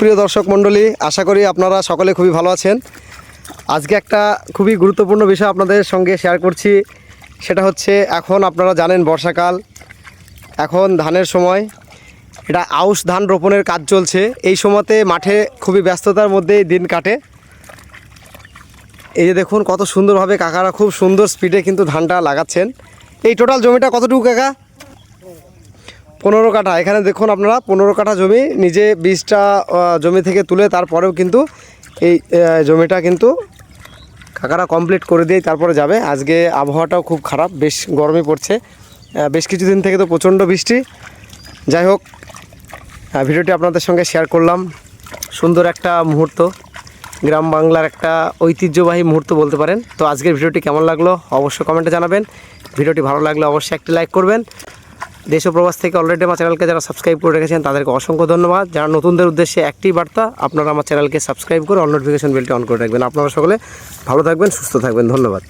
প্রিয় দর্শক মণ্ডলী, আশা করি আপনারা সকলে খুবই ভালো আছেন। আজকে একটা খুবই গুরুত্বপূর্ণ বিষয় আপনাদের সঙ্গে শেয়ার করছি, সেটা হচ্ছে এখন আপনারা জানেন বর্ষাকাল, এখন ধানের সময়, এটা আউশ ধান রোপণের কাজ চলছে। এই সময়তে মাঠে খুবই ব্যস্ততার মধ্যেই দিন কাটে। এই যে দেখুন কত সুন্দরভাবে কাকারা খুব সুন্দর স্পিডে কিন্তু ধানটা লাগাচ্ছেন। এই টোটাল জমিটা কতটুকু কাকা? পনেরো কাঠা। এখানে দেখুন আপনারা, পনেরো কাঠা জমি, নিজে বীজটা জমি থেকে তুলে তারপরেও কিন্তু এই জমিটা কিন্তু কাকারা কমপ্লিট করে দিয়ে তারপরে যাবে। আজকে আবহাওয়াটাও খুব খারাপ, বেশ গরমই পড়ছে। বেশ কিছুদিন থেকে তো প্রচণ্ড বৃষ্টি। যাই হোক ভিডিওটি আপনাদের সঙ্গে শেয়ার করলাম। সুন্দর একটা মুহূর্ত, গ্রাম বাংলার একটা ঐতিহ্যবাহী মুহূর্ত বলতে পারেন। তো আজকের ভিডিওটি কেমন লাগল? অবশ্যই কমেন্টে জানাবেন। ভিডিওটি ভালো লাগলে অবশ্যই একটি লাইক করবেন। দেশ প্রবাস থেকে অলরেডি আমার চ্যানেলকে যারা সাবস্ক্রাইব করে রেখেছেন, তাদেরকে অসংখ্য ধন্যবাদ। যারা নতুনদের উদ্দেশ্যে একটি বার্তা, আপনারা আমার চ্যানেলকে সাবস্ক্রাইব করে অল নোটিফিকেশন বেলটি অন করে রাখবেন। আপনারা সকলে ভালো থাকবেন, সুস্থ থাকবেন। ধন্যবাদ।